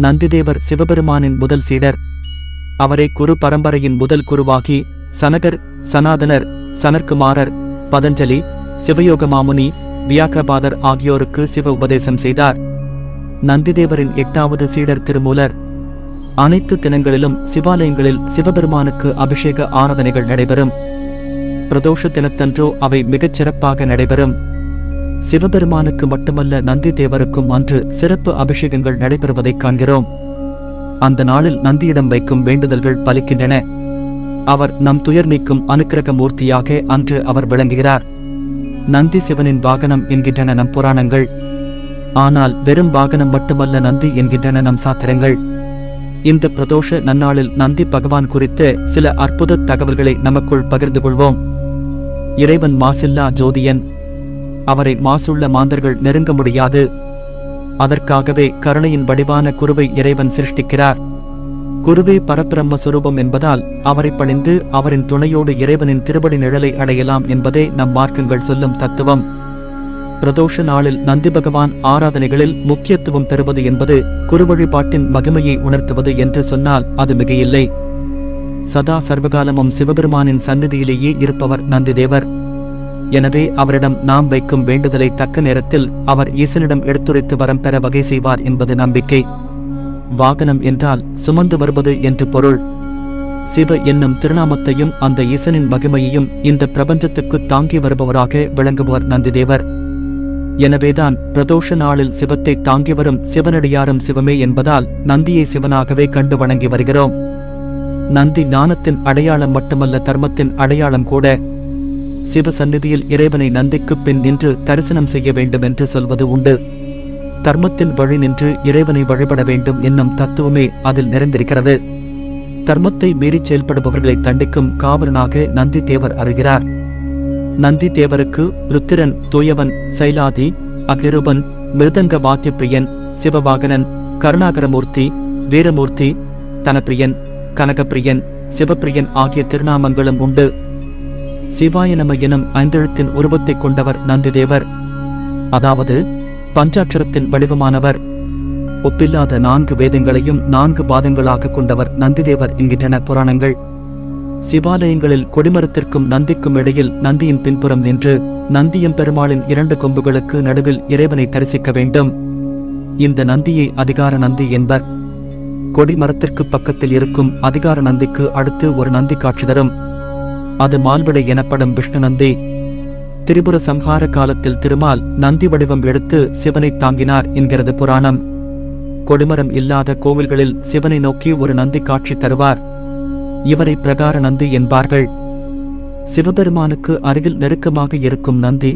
நந்திதேவர் சிவபெருமானின் முதல் சீடர். அவரை குரு பரம்பரையின் முதல் குருவாகி சனகர் சனாதனர் சனற்குமாரர் பதஞ்சலி சிவயோக மாமுனி வியாக்கிரபாதர் ஆகியோருக்கு சிவ உபதேசம் செய்தார். நந்திதேவரின் எட்டாவது சீடர் திருமூலர். அனைத்து தினங்களிலும் சிவாலயங்களில் சிவபெருமானுக்கு அபிஷேக ஆராதனைகள் நடைபெறும். பிரதோஷ தினத்தன்றோ அவை மிகச் சிறப்பாக நடைபெறும். சிவபெருமானுக்கு மட்டுமல்ல நந்தி தேவருக்கும் அன்று சிறப்பு அபிஷேகங்கள் நடைபெறுவதைக் காண்கிறோம். அந்த நாளில் நந்தியிடம் வைக்கும் வேண்டுதல்கள் பலிக்கின்றன. அவர் நம் துயர் நீக்கும் அனுக்கிரக மூர்த்தியாக அன்று அவர் விளங்குகிறார். நந்தி சிவனின் வாகனம் என்கின்றன நம் புராணங்கள். ஆனால் வெறும் வாகனம் மட்டுமல்ல நந்தி என்கின்றன நம் சாத்திரங்கள். இந்த பிரதோஷ நன்னாளில் நந்தி பகவான் குறித்து சில அற்புத தகவல்களை நமக்குள் பகிர்ந்து கொள்வோம். இறைவன் மாசில்லா ஜோதியன் அவரை மாசுள்ள மாந்தர்கள் நெருங்க முடியாது. அதற்காகவே கருணையின் வடிவான குருவை இறைவன் சிருஷ்டிக்கிறார். குருவே பரபிரம்ம சுரூபம் என்பதால் அவரை பணிந்து அவரின் துணையோடு இறைவனின் திருவடி நிழலை அடையலாம் என்பதே நம் மார்க்கங்கள் சொல்லும் தத்துவம். பிரதோஷ நாளில் நந்தி பகவான் ஆராதனைகளில் முக்கியத்துவம் பெறுவது என்பது குரு வழிபாட்டின் மகிமையை உணர்த்துவது என்று சொன்னால் அது மிகையில்லை. சதா சர்வகாலமும் சிவபெருமானின் சந்நிதியிலேயே இருப்பவர் நந்திதேவர் எனவே அவரிடம் நாம் வைக்கும் வேண்டுதலை தக்க நேரத்தில் அவர் ஈசனிடம் எடுத்துரைத்து வரம் பெற வகை செய்வார் என்பது நம்பிக்கை. வாகனம் என்றால் சுமந்து வருவது என்று பொருள். சிவ என்னும் திருநாமத்தையும் அந்த ஈசனின் மகிமையையும் இந்த பிரபஞ்சத்துக்கு தாங்கி வருபவராக விளங்குபவர் நந்திதேவர். எனவேதான் பிரதோஷ நாளில் சிவத்தை தாங்கி வரும் சிவனடியாரும் சிவமே என்பதால் நந்தியை சிவனாகவே கண்டு வணங்கி வருகிறோம். நந்தி ஞானத்தின் அடையாளம் மட்டுமல்ல தர்மத்தின் அடையாளம் கூட சிவ சந்நிதியில் இறைவனை நந்திக்குப் பின் நின்று தரிசனம் செய்ய வேண்டும் என்று சொல்வது உண்டு. தர்மத்தின் வழி நின்று இறைவனை வழிபட வேண்டும் என்னும் தத்துவமே அதில் நிறைந்திருக்கிறது. தர்மத்தை மீறிச் செயல்படுபவர்களை தண்டிக்கும் காவலனாக நந்தி தேவர் அறிகிறார். நந்தி தேவருக்கு ருத்திரன் தூயவன் சைலாதி அகிருபன் மிருதங்க வாத்தியப்பிரியன் சிவவாகனன் கருணாகரமூர்த்தி வீரமூர்த்தி தனப்பிரியன் கனகப்பிரியன் சிவப்பிரியன் ஆகிய திருநாமங்களும் உண்டு. சிவாய நம எனும் ஐந்தெழுத்தின் உருவத்தைக் கொண்டவர் நந்திதேவர். அதாவது பஞ்சாட்சரத்தின் வடிவமானவர். ஒப்பில்லாத நான்கு வேதங்களையும் நான்கு பாதங்களாக கொண்டவர் நந்திதேவர் என்கின்றன புராணங்கள். சிவாலயங்களில் கொடிமரத்திற்கும் நந்திக்கும் இடையில் நந்தியின் பின்புறம் நின்று நந்தியம் பெருமாளின் இரண்டு கொம்புகளுக்கு நடுவில் இறைவனை தரிசிக்க வேண்டும். இந்த நந்தியை அதிகார நந்தி என்பர். கொடிமரத்திற்கு பக்கத்தில் இருக்கும் அதிகார நந்திக்கு அடுத்து ஒரு நந்தி காட்சி தரும். அது மால்விடை எனப்படும் விஷ்ணு நந்தி திரிபுர சம்ஹார காலத்தில் திருமால் நந்தி வடிவம் எடுத்து சிவனை தாங்கினார் என்கிறது புராணம். கொடிமரம் இல்லாத கோவில்களில் சிவனை நோக்கி ஒரு நந்தி காட்சி தருவார். இவரை பிரகார நந்தி என்பார்கள். சிவபெருமானுக்கு அருகில் நெருக்கமாக இருக்கும் நந்தி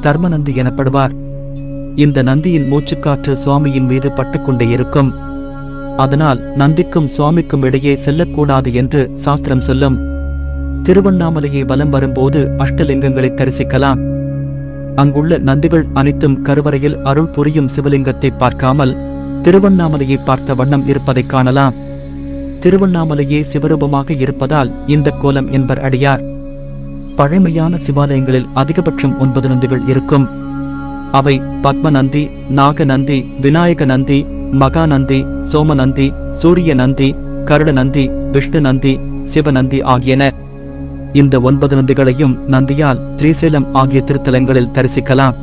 தர்ம நந்தி எனப்படுவார். இந்த நந்தியின் மூச்சுக்காற்று சுவாமியின் மீது பட்டுக்கொண்டே இருக்கும். அதனால் நந்திக்கும் சுவாமிக்கும் இடையே செல்லக்கூடாது என்று சாஸ்திரம் சொல்லும். திருவண்ணாமலையை வலம் வரும்போது அஷ்டலிங்கங்களை தரிசிக்கலாம். அங்குள்ள நந்திகள் அனைத்தும் கருவறையில் அருள் புரியும் சிவலிங்கத்தை பார்க்காமல் திருவண்ணாமலையை பார்த்த வண்ணம் இருப்பதைக் காணலாம். திருவண்ணாமலையே சிவரூபமாக இருப்பதால் இந்த கோலம் என்பர் அடியார். பழமையான சிவாலயங்களில் அதிகபட்சம் ஒன்பது நந்திகள் இருக்கும். அவை பத்மநந்தி நாகநந்தி விநாயக நந்தி மகாநந்தி சோமநந்தி சூரிய நந்தி கருட நந்தி விஷ்ணு நந்தி சிவநந்தி ஆகியன. இந்த ஒன்பது நந்திகளையும் நந்தியால் திரிசேலம் ஆகிய திருத்தலங்களில் தரிசிக்கலாம்.